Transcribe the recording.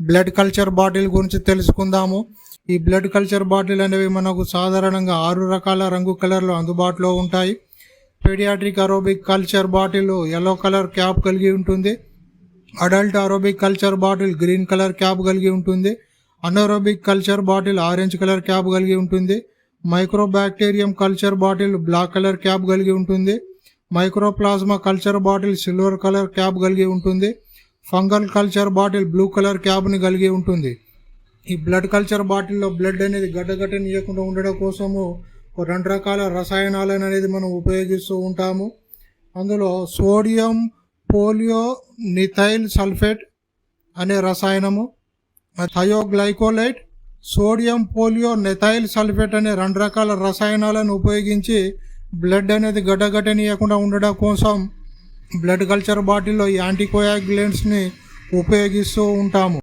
Blood culture bottle గురించి తెలుసుకుందాము. ఈ బ్లడ్ కల్చర్ బాటిల్ అనేవి మనకు సాధారణంగా ఆరు రకాల రంగు కలర్లు అందుబాటులో ఉంటాయి. Pediatric aerobic culture bottle yellow colour cap కలిగి ఉంటుంది. Adult aerobic culture bottle green colour cap కలిగి ఉంటుంది. Anaerobic culture bottle orange colour cap కలిగి ఉంటుంది. Mycobacterium culture bottle black colour cap కలిగి ఉంటుంది. Mycoplasma culture bottle silver colour cap కలిగి ఉంటుంది. Fungal culture bottle blue colour క్యాప్ని కలిగి ఉంటుంది. ఈ బ్లడ్ కల్చర్ బాటిల్లో బ్లడ్ అనేది గడ్డగట్టనియకుండా ఉండడం కోసము రెండు రకాల రసాయనాలను అనేది మనం ఉపయోగిస్తూ ఉంటాము. అందులో సోడియం పోలియో నిథైల్ సల్ఫేట్ అనే రసాయనము థయోగ్లైకోలైట్ సోడియం పోలియో నెథైల్ సల్ఫేట్ అనే రెండు రకాల రసాయనాలను ఉపయోగించి బ్లడ్ అనేది గడ్డగట్టనీయకుండా ఉండడం కోసం బ్లడ్ కల్చర్ బాటిల్లో యాంటీకోయాగ్యులెంట్స్ని ఉపయోగిస్తూ ఉంటాము.